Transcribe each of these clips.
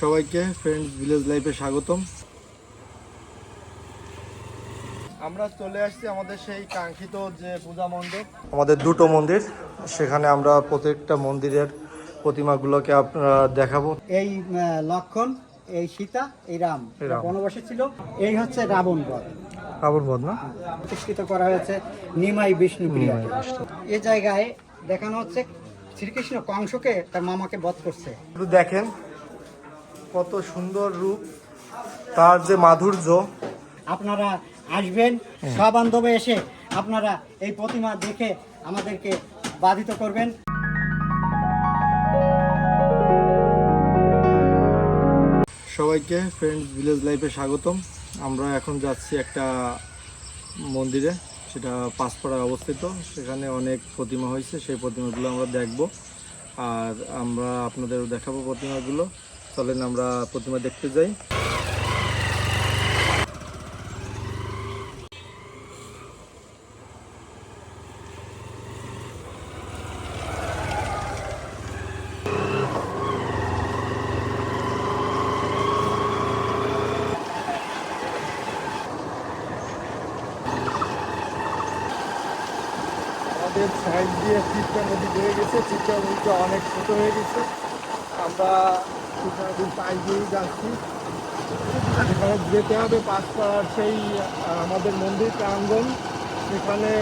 সবাইকে friends village লাইফে স্বাগতম। আমরা চলে আসছি আমাদের সেই কাঙ্ক্ষিত যে পূজা মণ্ডপ। আমাদের দুটো মন্দির সেখানে আমরা প্রত্যেকটা মন্দিরের প্রতিমাগুলোকে আপনারা দেখাবো। এই লক্ষণ এই সীতা এই রাম বনবাসী ছিল। এই হচ্ছে রাবণ বধ। রাবণ বধ না? প্রতিষ্ঠিত করা হয়েছে নিমাই বিষ্ণু এ জায়গায় দেখানো হচ্ছে শ্রীকৃষ্ণ কংসকে তার মামাকে বধ করছে। দেখেন। কত সুন্দর রূপ তার যে মাধুর্য। আপনারা আসবেন সবান্ধবে এসে আপনারা এই প্রতিমা দেখে আমাদেরকে বাধিত করবেন। সবাইকে ফ্রেন্ডস ভিলেজ লাইফে স্বাগতম। আমরা এখন যাচ্ছি একটা মন্দিরে সেটা পাঁচপাড়ায় অবস্থিত। সেখানে অনেক প্রতিমা হয়েছে সেই প্রতিমাগুলো আমরা দেখব। আর আমরা আপনাদেরও দেখাবো প্রতিমাগুলো। চলেন আমরা প্রতিমা দেখতে যাই। আমাদের সাইড দিয়ে চিত্রা নদী বয়ে গেছে চিত্রা নদীটা অনেক ছোট হয়ে গেছে। আমরা নদীর পাশ দিয়েই যাচ্ছি সেখানে যেতে হবে পাঁচপাড়ার সেই আমাদের মন্দির প্রাঙ্গণ। সেখানে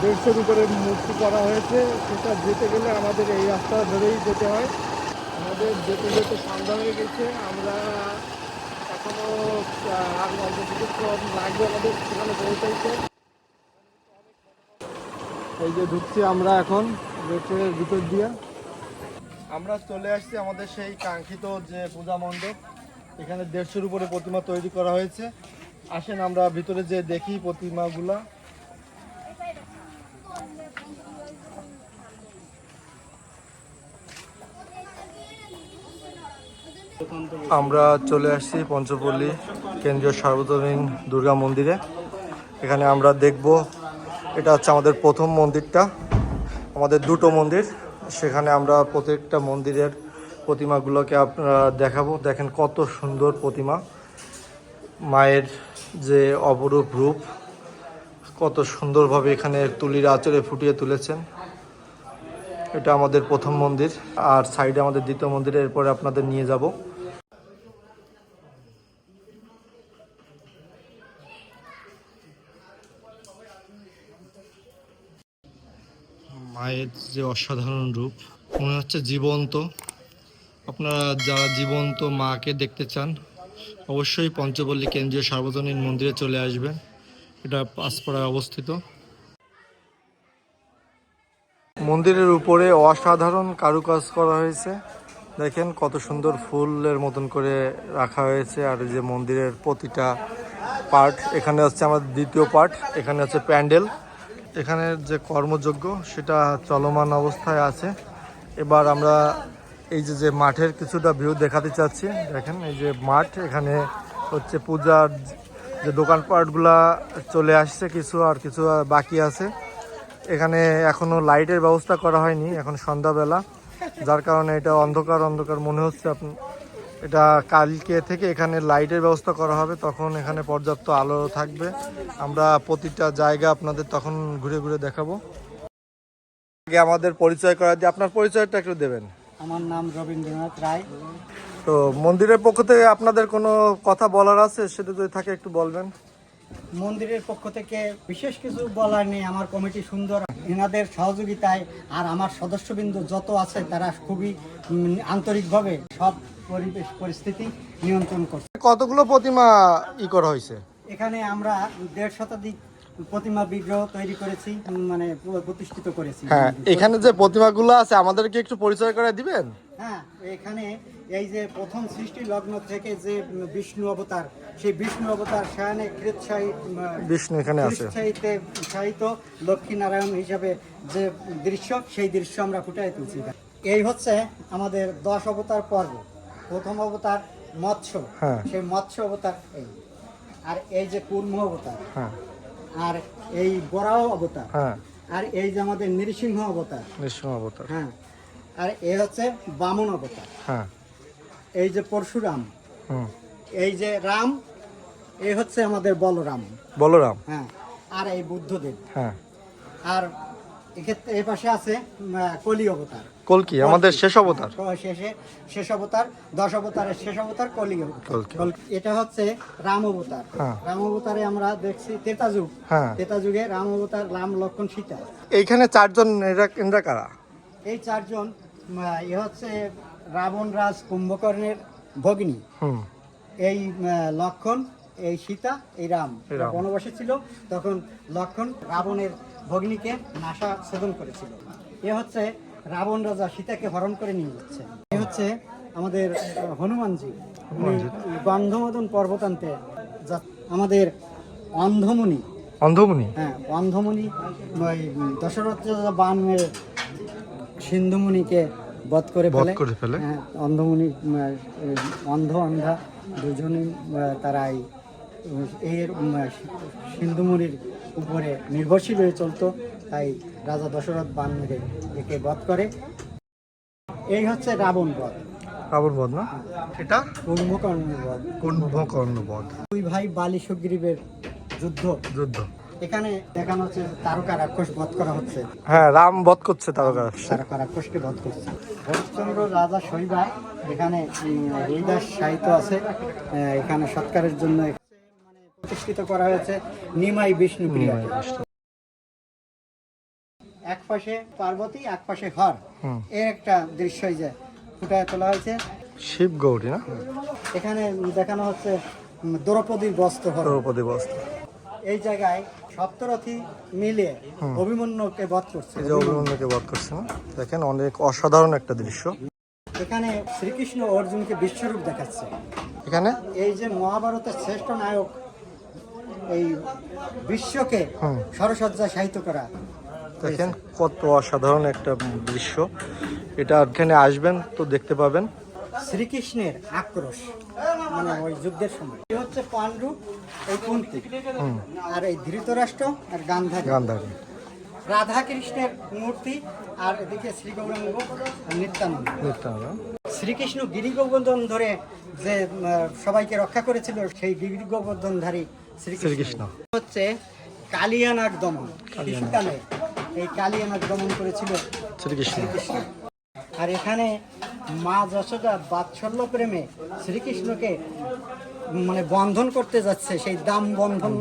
দেড়শোর উপরে মূর্তি করা হয়েছে। সেটা যেতে গেলে আমাদের এই রাস্তা ধরেই যেতে হয়। আমাদের যেতে যেতে সন্ধ্যা হয়ে গেছে। আমরা এখনও আর অল্প কিছুক্ষণ লাগবে আমাদের সেখানে পৌঁছাইতে। এই যে ঢুকছি আমরা এখন গেটের ভিতর দিয়ে। আমরা চলে আসছি আমাদের সেই কাঙ্ক্ষিত যে পূজা মণ্ডপ। এখানে দেড়শোর উপরে প্রতিমা তৈরি করা হয়েছে। আসেন আমরা ভিতরে যে দেখি প্রতিমাগুলা। আমরা চলে আসছি পঞ্চপল্লী কেন্দ্রীয় সার্বজনীন দুর্গা মন্দিরে। এখানে আমরা দেখব, এটা হচ্ছে আমাদের প্রথম মন্দিরটা। আমাদের দুটো মন্দির। সেখানে আমরা প্রত্যেকটা মন্দিরের প্রতিমাগুলোকে আপনারা দেখাবো। দেখেন কত সুন্দর প্রতিমা। মায়ের যে অপরূপ রূপ, কত সুন্দরভাবে এখানে তুলির আচরে ফুটিয়ে তুলেছেন। এটা আমাদের প্রথম মন্দির, আর সাইডে আমাদের দ্বিতীয় মন্দিরে এরপরে আপনাদের নিয়ে যাব। মায়ের যে অসাধারণ রূপ, মনে হচ্ছে জীবন্ত। আপনারা যারা জীবন্ত মাকে দেখতে চান, অবশ্যই পঞ্চপল্লী কেন্দ্রীয় সার্বজনীন মন্দিরে চলে আসবেন। এটা পাঁচপাড়ায় অবস্থিত। মন্দিরের উপরে অসাধারণ কারুকাজ করা হয়েছে। দেখেন কত সুন্দর ফুলের মতন করে রাখা হয়েছে। আর যে মন্দিরের প্রতিটা পার্ট, এখানে হচ্ছে আমাদের দ্বিতীয় পার্ট, এখানে হচ্ছে প্যান্ডেল। এখানের যে কর্মযোগ্য সেটা চলমান অবস্থায় আছে। এবার আমরা এই যে যে মাঠের কিছুটা ভিউ দেখাতে চাচ্ছি, দেখেন এই যে মাঠ, এখানে হচ্ছে পূজার যে দোকানপাটগুলা চলে আসছে কিছু আর কিছু বাকি আছে। এখানে এখনও লাইটের ব্যবস্থা করা হয়নি, এখন সন্ধ্যাবেলা। যার কারণে এটা অন্ধকার অন্ধকার মনে হচ্ছে এটা কালকে থেকে এখানে লাইটের ব্যবস্থা করা হবে তখন এখানে পর্যাপ্ত আলো থাকবে। আমরা প্রতিটা জায়গা আপনাদের তখন ঘুরে ঘুরে দেখাবো। আগে আমাদের পরিচয় করা দিয়ে আপনার পরিচয়টা একটু দেবেন। আমার নাম রবীন্দ্রনাথ রায়। তো মন্দিরের পক্ষ থেকে আপনাদের কোনো কথা বলার আছে? সেটা যদি থাকে একটু বলবেন। মন্দিরের পক্ষ থেকে বিশেষ কিছু বলার নেই। আমার কমিটি সুন্দর এনাদের সহযোগিতায় আর আমার সদস্যবৃন্দ যত আছে তারা খুবই আন্তরিকভাবে সব পরিবেশ পরিস্থিতি নিয়ন্ত্রণ করছে। কতগুলো প্রতিমা ই করা হয়েছে? এখানে আমরা দেড় শতাধিক প্রতিমা বিগ্রহ তৈরি করেছি মানে প্রতিষ্ঠিত করেছি। হ্যাঁ এখানে যে প্রতিমাগুলো আছে আমাদেরকে একটু পরিচয় করে দিবেন? হ্যাঁ এখানে এই যে প্রথম সৃষ্টি লগ্ন থেকে যে বিষ্ণু অবতার সেই বিষ্ণু অবতার কৃৎসাহী বিষ্ণু এখানে আছে। কৃৎসাহিতে সাহিত্য লক্ষ্মীনারায়ণ হিসাবে যে দৃশ্য সেই দৃশ্য আমরা ফুটাই তুলছি। এই হচ্ছে আমাদের দশ অবতার পর্ব। প্রথম অবতার মৎস্য। হ্যাঁ। সেই মৎস্য অবতার এই। আর এই যে কুর্ম অবতার। হ্যাঁ। আর এই বরাহ অবতার। হ্যাঁ। আর এই যে আমাদের নৃসিংহ অবতার। নিঃসম অবতার। হ্যাঁ। আর এ হচ্ছে বামন অবতার। হ্যাঁ। এই যে পরশুরাম এই যে রাম এই হচ্ছে আমাদের বলরাম। বলরাম। হ্যাঁ আর এই বুদ্ধদেব। হ্যাঁ। আর এক্ষেত্রে এই পাশে আছে কলি অবতার। কলকি আমাদের শেষ অবতার? তো শেষে শেষ অবতার দশ অবতারের শেষ অবতার কলি অবতার। এটা হচ্ছে রাম অবতার। হ্যাঁ। রাম অবতারে আমরা দেখছি তেতা যুগ হ্যাঁ। তেতা যুগে রাম অবতার রাম লক্ষণ সীতা। এইখানে চারজন এরা কারা? এই চারজন এ হচ্ছে রাবণ রাজ কুম্ভকর্ণের ভগ্নী। এই লক্ষণ এই সীতা এই রাম। বনবাসে ছিল তখন লক্ষণ রাবণের ভগ্নীকে নাশা ছেদন করেছিল। এ হচ্ছে রাবণ রাজা সীতাকে হরণ করে নিয়ে যাচ্ছে। এ হচ্ছে আমাদের হনুমানজি। গন্ধমদন পর্বতান্তে আমাদের অন্ধমুনি অন্ধমুনি হ্যাঁ অন্ধমুনি ওই দশরথ বান মেরে সিন্ধুমুনিকে বধ করে ফেলে। করে ফেলে। হ্যাঁ অন্ধমুনি অন্ধ অন্ধা দুজনই তারা এর উম, সিন্ধুমুনির উপরে নির্ভরশীল হয়ে চলতো। তাই রাজা দশরথ বান একে বধ করে। এই হচ্ছে রাবণ বধ। রাবণ বধ না? এটা? কুম্ভকর্ণের বধ। কুম্ভকর্ণ বধ। দুই ভাই বালি সুগ্রীবের যুদ্ধ। যুদ্ধ। এখানে দেখানো হচ্ছে তারকা রাক্ষস বধ করা হচ্ছে। হ্যাঁ রাম বধ করছে তারকা তারকা রাক্ষসকে বধ করছে। হরিশ্চন্দ্র রাজা শৈবা এখানে হরিদাস সাহিত্য আছে। এখানে সৎকারের জন্য মানে প্রতিষ্ঠিত করা হয়েছে নিমাই বিষ্ণু এক পাশে পার্বতী এক পাশে হর। এর একটা দৃশ্য যে ফুটায় তোলা হয়েছে। শিব গৌরী না? এখানে দেখানো হচ্ছে দ্রৌপদীর বস্ত্র হরণ। দ্রৌপদী বস্ত্র। এই জায়গায় সপ্তরথী মিলে অভিমন্যুকে বধ করছে। যে অভিমন্যুকে বধ করছে দেখেন অনেক অসাধারণ একটা দৃশ্য। এখানে শ্রীকৃষ্ণ অর্জুনকে বিশ্বরূপ দেখাচ্ছে। এখানে? এই যে মহাভারতের শ্রেষ্ঠ নায়ক এই বিশ্বকে। সরসজ্জা সাহিত্য করা। দেখেন কত অসাধারণ একটা দৃশ্য। এটা এখানে আসবেন তো দেখতে পাবেন। শ্রীকৃষ্ণের আক্রোশ মানে ওই যুদ্ধের সময়। এই হচ্ছে পাণ্ডু এই কুন্তি আর এই ধৃতরাষ্ট্র আর গান্ধারী। গান্ধারী। রাধা কৃষ্ণের মূর্তি আর এদিকে শ্রী গৌরাঙ্গ আর নিত্যানন্দ। শ্রীকৃষ্ণ গিরিগোবর্ধন ধরে যে সবাইকে রক্ষা করেছিল সেই গিরিগোবর্ধনধারী শ্রীকৃষ্ণ। শ্রীকৃষ্ণ। হচ্ছে কালিয়ানাগ দমন শিশুকালে এই কালিয়ানাগ দমন করেছিল শ্রীকৃষ্ণ। আর এখানে মা যশোদা বাৎসল্য প্রেমে শ্রীকৃষ্ণকে মানে বন্ধন করতে যাচ্ছে সেই দাম বন্ধন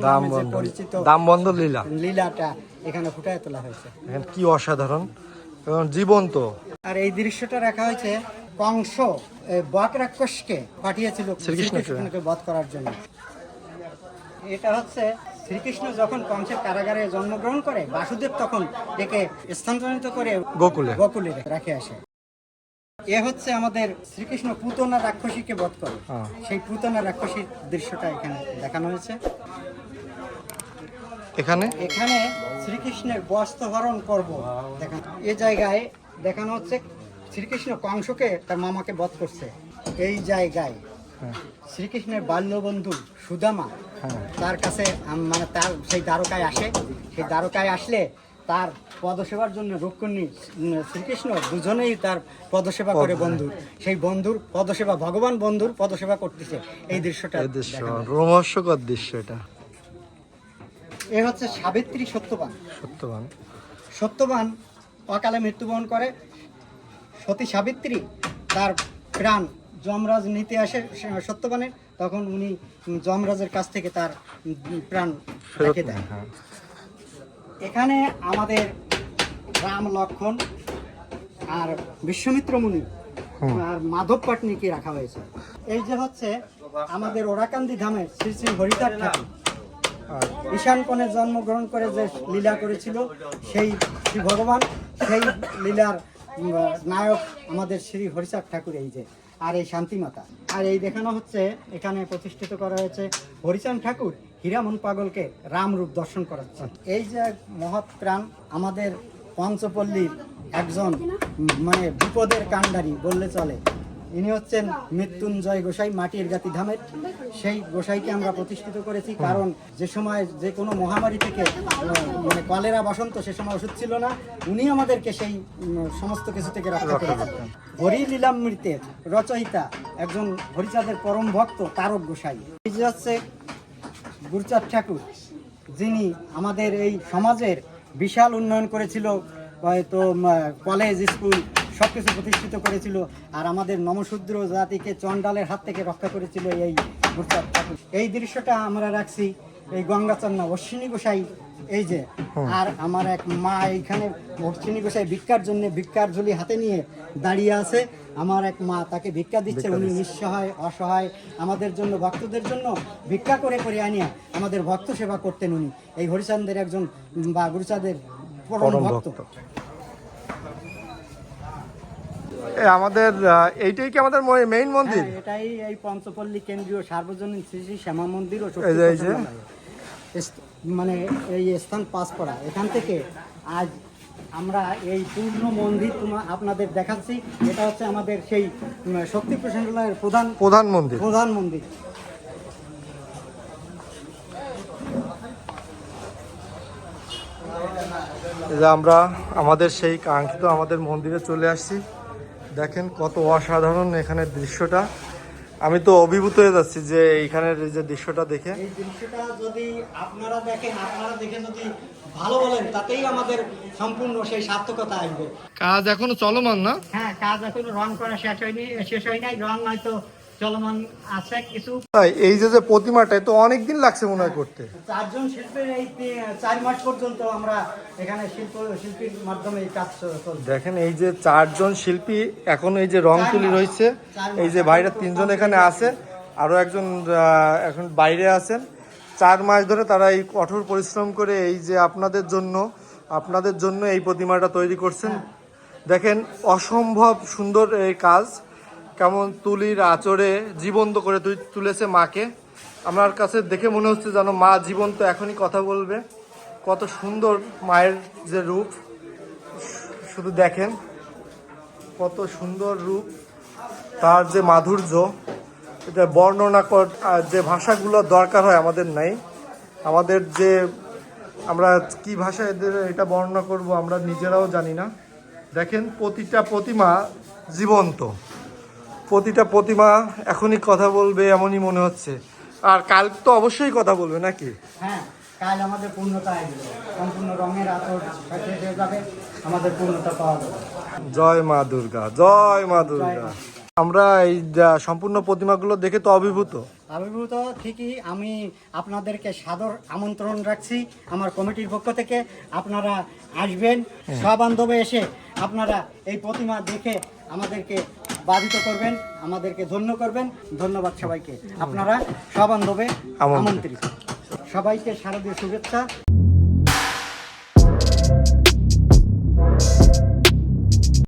পরিচিত দাম বন্ধ লীলা। লীলাটা এখানে ফুটায় তোলা হয়েছে। কি অসাধারণ। এবং জীবন্ত। আর এই দৃশ্যটা রাখা হয়েছে কংস বক রাক্ষসকে পাঠিয়েছিল শ্রীকৃষ্ণকে। শ্রীকৃষ্ণকে বধ করার জন্য। এটা হচ্ছে শ্রীকৃষ্ণ যখন কংসের কারাগারে জন্মগ্রহণ করে বাসুদেব তখন একে স্থানান্তরিত করে গোকুলে। গোকুলে রাখে আসে। এ হচ্ছে আমাদের শ্রীকৃষ্ণ পুতনা রাক্ষসীকে বধ করে। হ্যাঁ। সেই পুতনা রাক্ষসীর দৃশ্যটা এখানে দেখানো হয়েছে। এখানে? এখানে শ্রীকৃষ্ণের বস্ত্রহরণ পর্ব দেখানো এ জায়গায় দেখানো হচ্ছে শ্রীকৃষ্ণ কংসকে তার মামাকে বধ করছে। এই জায়গায় হ্যাঁ। শ্রীকৃষ্ণের বাল্যবন্ধু সুদামা হ্যাঁ। তার কাছে মানে তার সেই দ্বারকায় আসে। সেই দ্বারকায় আসলে তার পদসেবার জন্য রুক্মিণী শ্রীকৃষ্ণ দুজনেই তার পদসেবা করে বন্ধু সেই বন্ধুর পদসেবা ভগবান বন্ধুর পদসেবা করতেছে। এই দৃশ্যটা দৃশ্য। রোমহর্ষকর দৃশ্য এটা। এ হচ্ছে সাবিত্রী সত্যবান। সত্যবান। সত্যবান অকালে মৃত্যুবরণ করে। সতী সাবিত্রী তার প্রাণ যমরাজ নিতে আসে সত্যবানের। তখন উনি যমরাজের কাছ থেকে তার প্রাণ রেখে দেয়। এখানে আমাদের রাম লক্ষণ আর বিশ্বমিত্র মুনি আর মাধব পাটনিকে রাখা হয়েছে। এই যে হচ্ছে আমাদের ওরাকান্দি ধামের শ্রী শ্রী হরিদার ঠাকুর। ঈশান কোণে জন্মগ্রহণ করে যে লীলা করেছিল সেই শ্রী ভগবান সেই লীলার নায়ক আমাদের শ্রী হরিচাঁদ ঠাকুর এই যে, আর এই শান্তিমাতা। আর এই দেখানো হচ্ছে, এখানে প্রতিষ্ঠিত করা হয়েছে হরিচাঁদ ঠাকুর হীরামন পাগলকে রামরূপ দর্শন করাচ্ছেন। এই যে মহৎ প্রাণ, আমাদের পঞ্চপল্লীর একজন মানে বিপদের কাণ্ডারি বললে চলে। ইনি হচ্ছেন মৃত্যুঞ্জয় গোসাই মাটির গাতি ধামের। সেই গোসাইকে আমরা প্রতিষ্ঠিত করেছি কারণ যে সময় যে কোনো মহামারী থেকে মানে কলেরা বসন্ত সে সময় ওষুধ ছিল না। উনি আমাদেরকে সেই সমস্ত কিছু থেকে রক্ষা করেছেন। হরি লীলামৃতের রচয়িতা একজন হরিচাঁদের পরম ভক্ত তারক গোসাই। এই যে হচ্ছে গুরুচাঁদ ঠাকুর যিনি আমাদের এই সমাজের বিশাল উন্নয়ন করেছিল। হয়তো কলেজ স্কুল সব কিছু প্রতিষ্ঠিত করেছিল আর আমাদের নমশূদ্র জাতিকে চণ্ডালের হাত থেকে রক্ষা করেছিল এই এই দৃশ্যটা আমরা রাখছি এই গঙ্গাচন্না অশ্বিনী গোসাই এই যে। আর আমার এক মা এইখানে অশ্বিনী গোসাই ভিক্ষার জন্য ভিক্ষার ঝুলি হাতে নিয়ে দাঁড়িয়ে আছে। আমার এক মা তাকে ভিক্ষা দিচ্ছে উনি নিঃসহায় অসহায় আমাদের জন্য ভক্তদের জন্য ভিক্ষা করে করে আনিয়া আমাদের ভক্ত সেবা করতেন উনি। এই হরিচাঁদের একজন বা গুরুচাঁদের পরম ভক্ত। আমাদের এইটাই কি আমাদের মেইন মন্দির? হ্যাঁ, এটাই এই পঞ্চপল্লী কেন্দ্রীয় সার্বজনীন শ্রী শ্রী শ্যামা মন্দির ও মানে এই স্থান পাস করা। এখান থেকে আজ আমরা এই পূর্ণ মন্দির তোমার আপনাদের দেখাচ্ছি। এটা হচ্ছে আমাদের সেই শক্তি প্রসঙ্গের প্রধান প্রধান মন্দির। প্রধান মন্দির। আমরা আমাদের সেই কাঙ্ক্ষিত আমাদের মন্দিরে চলে আসছি। দেখেন কত অসাধারণ এখানের দৃশ্যটা। আমি তো অভিভূত হয়ে যাচ্ছি যে এইখানের যে দৃশ্যটা দেখে। এই দৃশ্যটা যদি আপনারা দেখেন আপনারা দেখে যদি ভালো বলেন তাতেই আমাদের সম্পূর্ণ সেই সার্থকতা আসবে। কাজ এখনও চলমান না? হ্যাঁ কাজ এখনও রং করা শেষ হয়নি শেষ হয় নাই রং হয়তো চলমান আছে কিছু। তাই এই যে যে প্রতিমাটা তো অনেক দিন লাগছে মনে হয় করতে। চারজন শিল্পীর এই চার মাস পর্যন্ত আমরা এখানে শিল্প শিল্পীর মাধ্যমে এই কাজ চলছে। দেখেন এই যে চারজন শিল্পী এখন এই যে রং তুলি রয়েছে এই যে ভাইরা তিনজন এখানে আছে আরও একজন এখন বাইরে আছেন। চার মাস ধরে তারা এই কঠোর পরিশ্রম করে এই যে আপনাদের জন্য আপনাদের জন্য এই প্রতিমাটা তৈরি করছেন। দেখেন অসম্ভব সুন্দর এই কাজ। কেমন তুলির আচরে জীবন্ত করে তুই- তুলেছে মাকে। আমার কাছে দেখে মনে হচ্ছে যেন মা জীবন্ত এখনই কথা বলবে। কত সুন্দর মায়ের যে রূপ। শুধু দেখেন, কত সুন্দর রূপ। তার যে মাধুর্য, এটা বর্ণনা কর যে ভাষাগুলো দরকার হয় আমাদের নাই। আমাদের যে আমরা কি ভাষা এদের এটা বর্ণনা করব আমরা নিজেরাও জানি না। দেখেন, প্রতিটা প্রতিমা জীবন্ত। প্রতিটা প্রতিমা এখনই কথা বলবে এমনই মনে হচ্ছে। আর কাল তো অবশ্যই কথা বলবে নাকি? হ্যাঁ কাল আমাদের পূর্ণতা আসবে। সম্পূর্ণ রঙের আতর হয়ে যাবে আমাদের পূর্ণতা পাওয়া যাবে। জয় মা দুর্গা জয় মা দুর্গা। আমরা এই সম্পূর্ণ প্রতিমাগুলো দেখে তো অভিভূত। আবির্ভূত ঠিকই। আমি আপনাদেরকে সাদর আমন্ত্রণ রাখছি আমার কমিটির পক্ষ থেকে। আপনারা আসবেন সবান্ধবে এসে আপনারা এই প্রতিমা দেখে আমাদেরকে বাধিত করবেন আমাদেরকে ধন্য করবেন। ধন্যবাদ সবাইকে। আপনারা সবান্ধবে আমন্ত্রিত। আমন্ত্রিত। সবাইকে শারদীয় শুভেচ্ছা।